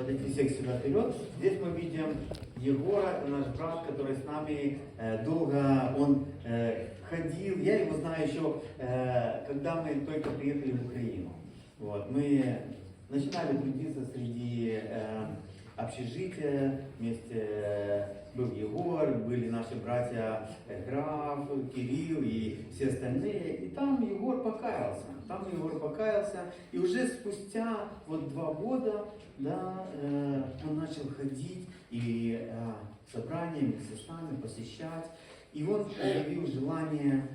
подойти всех сюда вперед. Здесь мы видим Егора, наш брат, который с нами э, долго, он э, ходил, я его знаю еще, э, когда мы только приехали в Украину. Вот, мы начинали трудиться среди э, общежития, вместе э, был Егор, были наши братья э, Граф, Кирилл и все остальные. И там Егор покаялся. Там Егор покаялся. И уже спустя вот два года да, э, он начал ходить и э, собраниями с нами посещать. И он проявил желание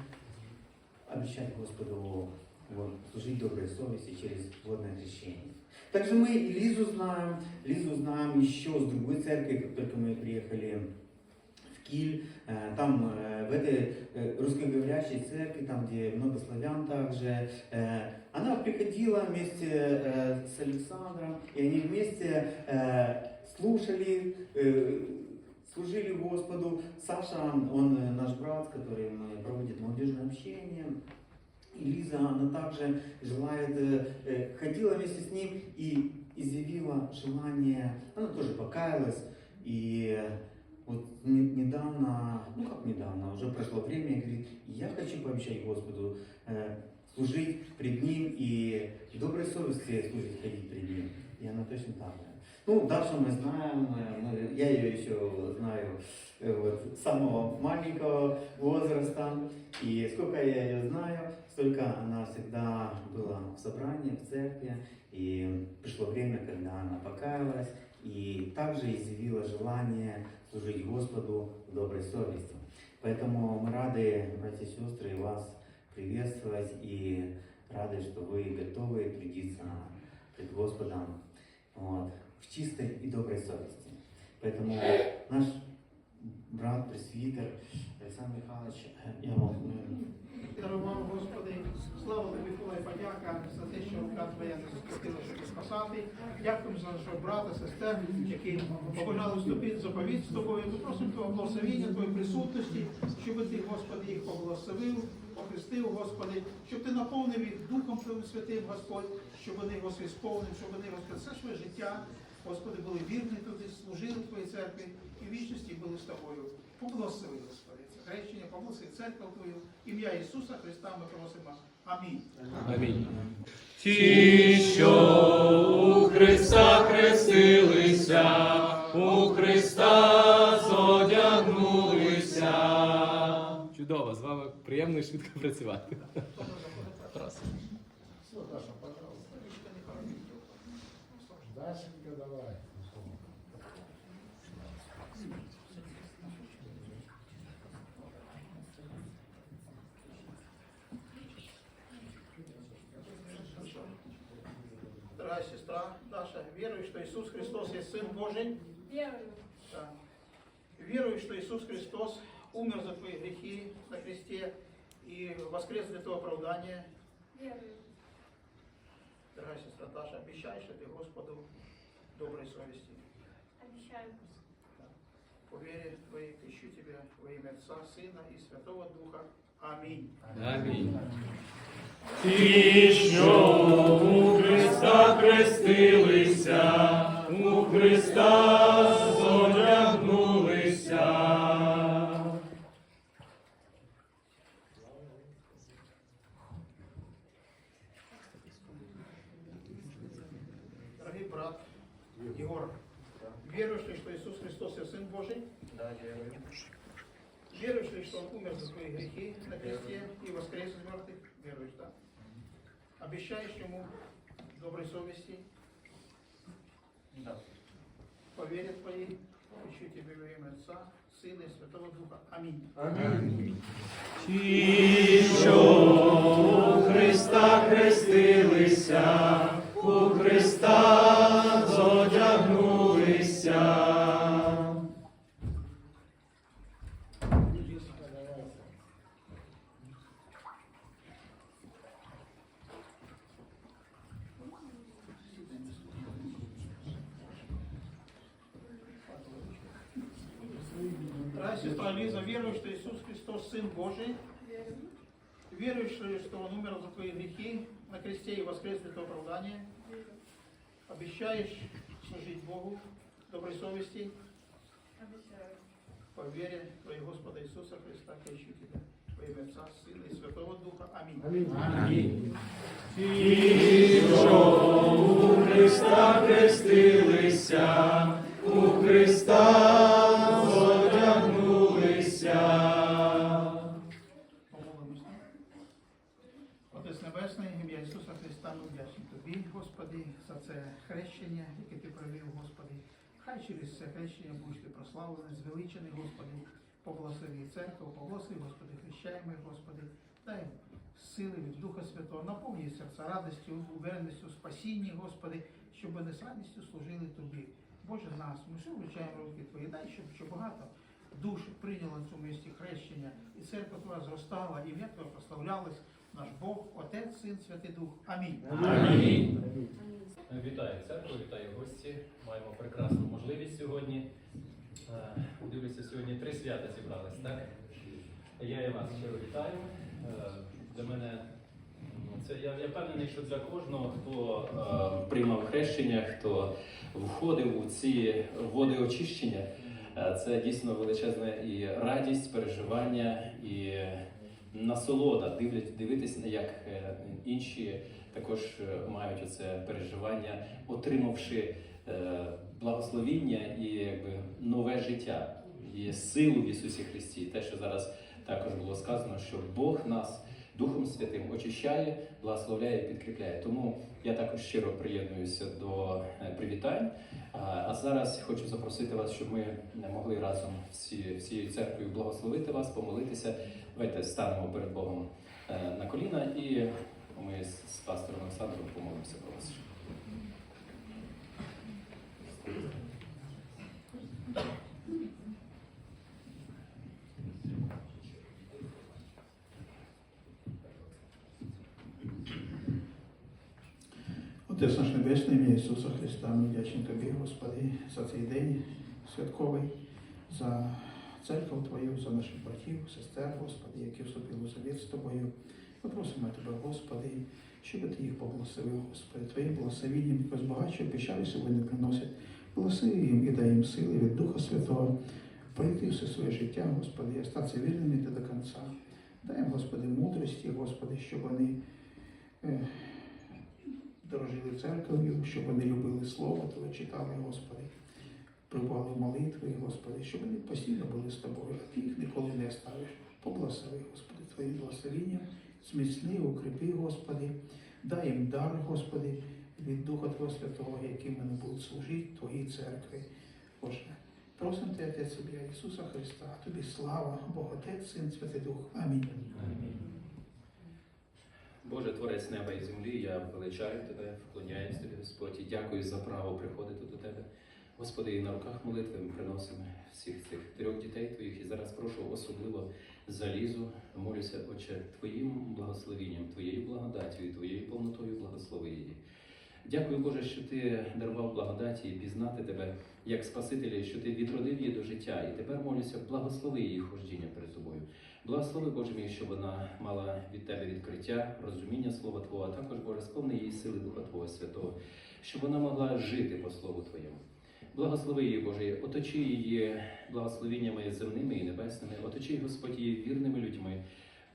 обещать Господу вот, служить доброй совести через водное крещение. Также мы Лизу знаем, Лизу знаем еще с другой церкви, как только мы приехали в Киль, Э, там э, в этой э, русскоговорящей церкви, там где много славян также, она приходила вместе с Александром, и они вместе слушали, служили Господу. Саша, он наш брат, который проводит молодежное общение. И Лиза, она также желает, э, э, ходила вместе с ним и изъявила желание, она тоже покаялась, и э, вот не- недавно, ну как недавно, уже прошло время, и говорит, я хочу пообещать Господу э, служить пред Ним и в доброй совести служить, ходить пред Ним. И она точно так же. Ну, Дашу мы знаем, э, мы- я ее еще знаю э, вот, с самого маленького возраста. И сколько я ее знаю, столько она всегда была в собрании, в церкви. И пришло время, когда она покаялась и также изъявила желание служить Господу в доброй совести. Поэтому мы рады, братья и сестры, вас приветствовать и рады, что вы готовы трудиться пред Господом вот, в чистой и доброй совести. Поэтому наш брат, пресвитер Александр Михайлович, я вам э, Дарував, Господи, слава тобі, хвала подяка за те, що рука Твоя захистила, щоб спасати. Дякуємо за нашого брата, сестер, які побажали вступити заповідь з тобою. Ми просимо Твого благословення, Твоєї присутності, щоб Ти, Господи, їх поблагословив, охрестив, Господи, щоб Ти наповнив їх Духом Твоїм Святим, Господь, щоб вони Господи, сповнив, щоб вони, Господи, все своє життя, Господи, були вірні туди, служили в Твоїй церкві і в вічності були з Тобою. Поблагослови, Господи, це хрещення, поблагослови церкву Твою. Ім'я Ісуса Христа ми просимо. Амінь. Амінь. Ті, що у Христа хрестилися, у Христа зодягнулися. Чудово, з вами приємно і швидко працювати. Просимо. Дашенька, давай. Дорогая сестра Даша, веруешь, что Иисус Христос есть Сын Божий? Верую. Да. Веруешь, что Иисус Христос умер за твои грехи на кресте и воскрес для твоего оправдания? Верую. Дорогая сестра Даша, обещаешь ли ты Господу доброй совести? Обещаю. По вере твоей крещу тебя во имя Отца, Сына и Святого Духа. Аминь. Амінь. Ті, що у Христа хрестилися, у Христа зодягнулися. Дорогой брат Егор, веруешь ли, что Иисус Христос есть Сын Божий? Да, верую. Веруешь ли, что Он умер за твои грехи на кресте и воскрес из мертвых? Веруешь, да? Обещаешь Ему доброй совести? Да. По вере твоей, ищу тебе во имя Отца, Сына и Святого Духа. Аминь. У Христа хрестилися, у Христа Дорогая сестра Лиза, веруешь, что Иисус Христос Сын Божий? Верую. Что Он умер за твои грехи на кресте и воскрес для твоего оправдания? Верую. Обещаешь служить Богу доброй совести, Обещаю. по вере Твоего Господа Иисуса Христа, крещу Тебя. Во имя Отца, Сына и Святого Духа. Аминь. Ті, що у Христа хрестилися, у Христа Отець Небесний, ім'я Ісуса Христа, ми вдячні Тобі, Господи, за це хрещення, яке Ти провів, Господи. Хай через це хрещення будеш Ти прославлений, звеличений, Господи, поблагослови церкву, поблагослови, Господи, хрещаємо, Господи, дай сили від Духа Святого, наповні серця радістю, увереністю, спасінні, Господи, щоб вони з радістю служили Тобі. Боже нас, ми все вручаємо руки Твої, дай, щоб, щоб багато душ прийняло в цьому місті хрещення, і церква Твоя зростала, і ім'я Твоє прославлялось, наш Бог, Отець, Син, Святий Дух. Амінь. Амінь. Вітаю церкву, вітаю гості. Маємо прекрасну можливість сьогодні. Е, Дивлюся, сьогодні три свята зібрались, так? Я і вас щиро вітаю. Е, Для мене це я, я впевнений, що для кожного, хто е, приймав хрещення, хто входив у ці води очищення, е, це дійсно величезна і радість, переживання і насолода дивлять, дивитися, як е, інші також е, мають оце переживання, отримавши е, благословіння і якби нове життя, і силу в Ісусі Христі. Те, що зараз також було сказано, що Бог нас Духом Святим очищає, благословляє підкріпляє. Тому я також щиро приєднуюся до привітань. А зараз хочу запросити вас, щоб ми могли разом всі, всією церквою благословити вас, помолитися. Давайте станемо перед Богом е, на коліна і ми з, пастором Олександром помолимося про вас. Отець наш Небесний, ім'я Ісуса Христа, ми вдячні Тобі, Господи, за цей день святковий, за церкву Твою, за наших братів, сестер, Господи, які вступили у завіт з Тобою. Ми просимо Тебе, Господи, щоб Ти їх поблагословив, Господи, Твоїм благословенням, яке збагачує, печалі сьогодні приносять. Благослови їм і дай їм сили від Духа Святого, пройти все своє життя, Господи, і остатися вірними Ти до кінця. Дай їм, Господи, мудрості, Господи, щоб вони. е, дорожили церков'ю, щоб вони любили Слово Твоє, читали, Господи, прибували в молитви, Господи, щоб вони постійно були з Тобою, а Ти їх ніколи не оставиш. Поблагослови, Господи, Твоїм благословенням, зміцни, укріпи, Господи, дай їм дар, Господи, від Духа Твого Святого, яким вони будуть служити Твоїй церкві. Боже, просимо Тебе, Отець ім'я Ісуса Христа, Тобі слава, Бог Отець, Син, Святий Дух. Амінь. Боже, Творець неба і землі, я величаю Тебе, вклоняюсь Тобі, Господь, і дякую за право приходити до Тебе. Господи, і на руках молитви ми приносимо всіх цих трьох дітей Твоїх, і зараз прошу особливо залізу, молюся, Отче, Твоїм благословенням, Твоєю благодаттю і Твоєю повнотою благослови її. Дякую, Боже, що Ти дарував благодаті і пізнати Тебе як Спасителя, що Ти відродив її до життя. І тепер молюся, благослови її хождіння перед Тобою. Благослови, Боже мій, щоб вона мала від Тебе відкриття, розуміння Слова Твого, а також Боже, сповни її сили Духа Твого Святого, щоб вона могла жити по Слову Твоєму. Благослови її, Боже, оточи її благословіннями земними і небесними, оточи, Господь, її вірними людьми.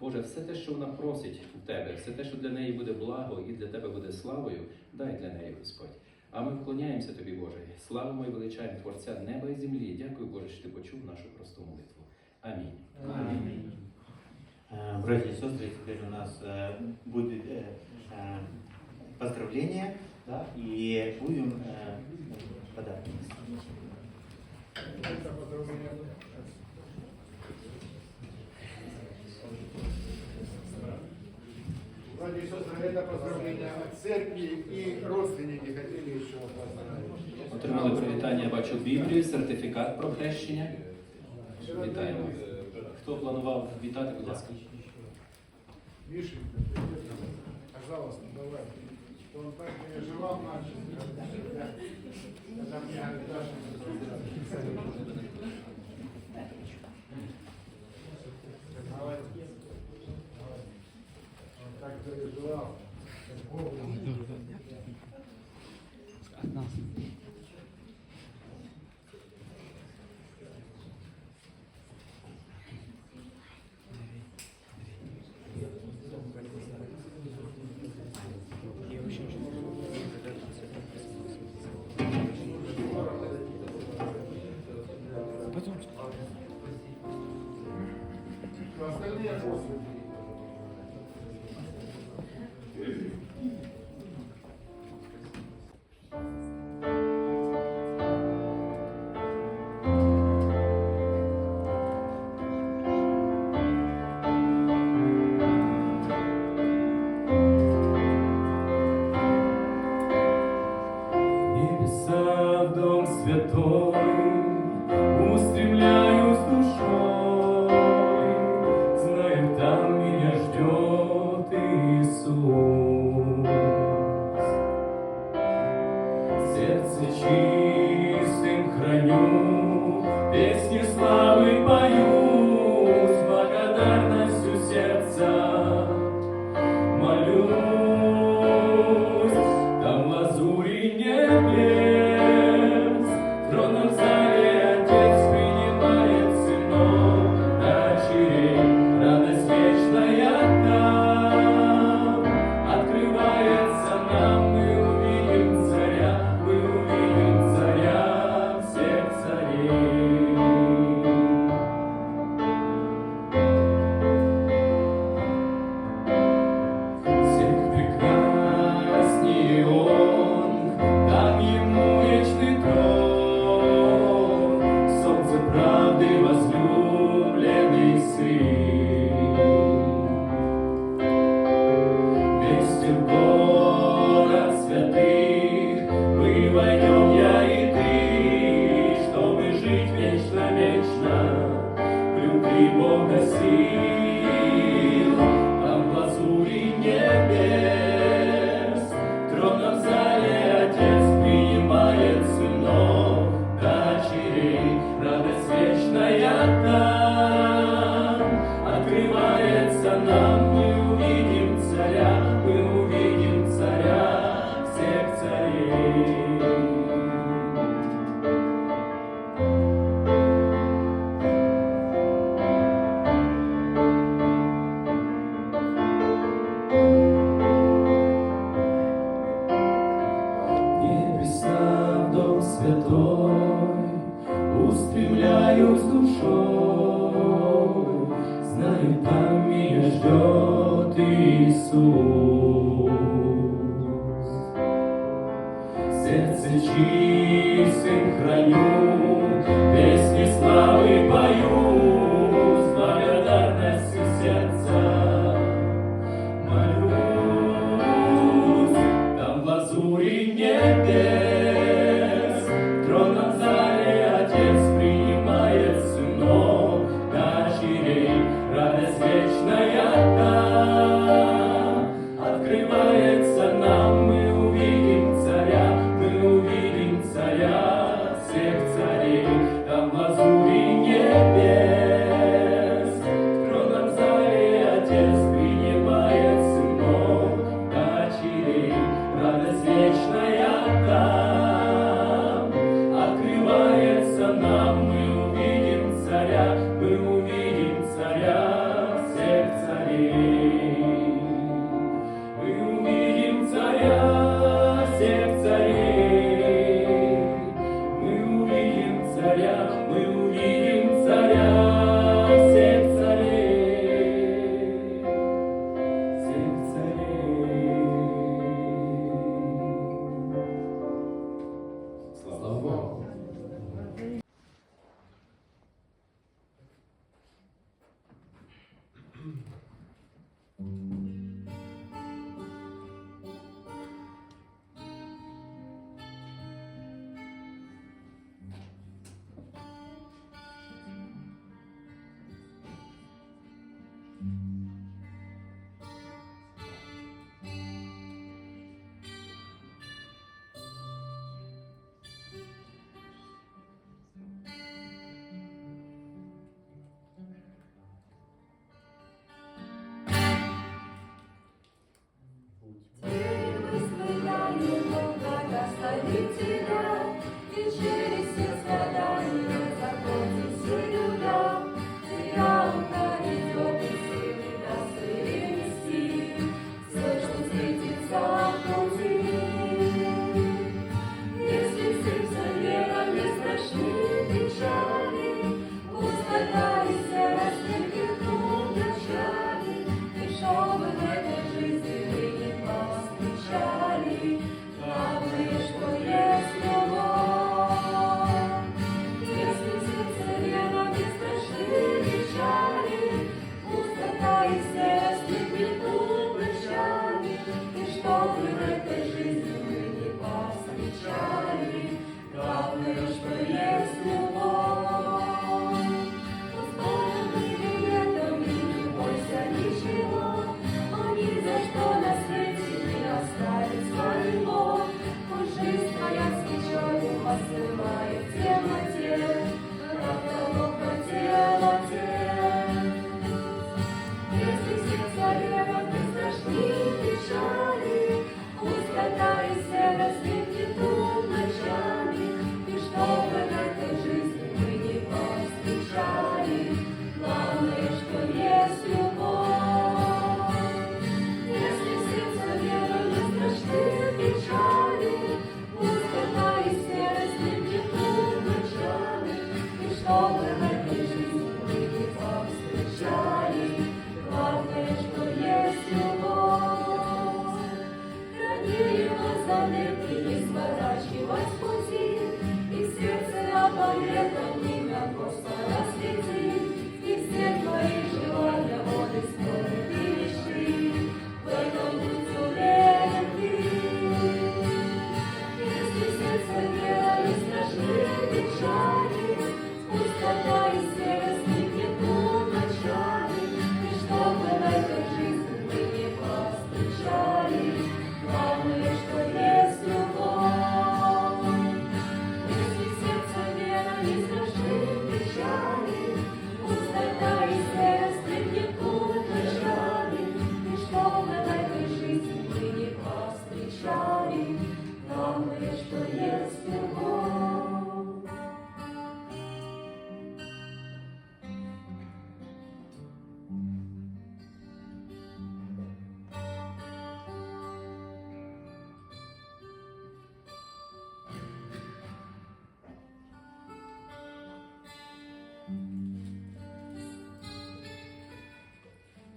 Боже, все те, що вона просить в Тебе, все те, що для неї буде благо і для Тебе буде славою, дай для неї, Господь. А ми вклоняємося Тобі, Боже, славимо і величаємо Творця неба і землі. Дякую, Боже, що Ти почув нашу просту молитву. Амінь. Э, Братья и сестры, теперь у нас э, будет э, э, поздравление, да, и будем э, подарки. Это поздравление. Братья и сестры, это поздравление от церкви и родственники хотели еще поздравить. Отримали привітання, я бачу Біблію, сертифікат про хрещення. Вітаємо. Хто планував вітати, будь ласка. Мишенька, пожалуйста, давай. Он так переживал наши. Когда мне Даша reinforcement. Бога сила. знаю с душой, знаю, там меня ждет Иисус. Сердце чистым храню,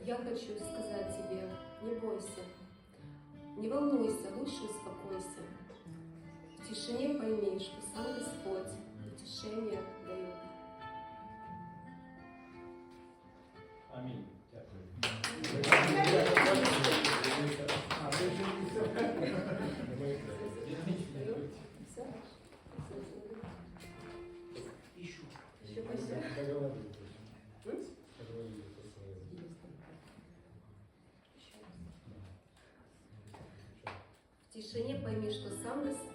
я хочу сказать тебе, не бойся, не волнуйся, лучше успокойся. В сам пойми,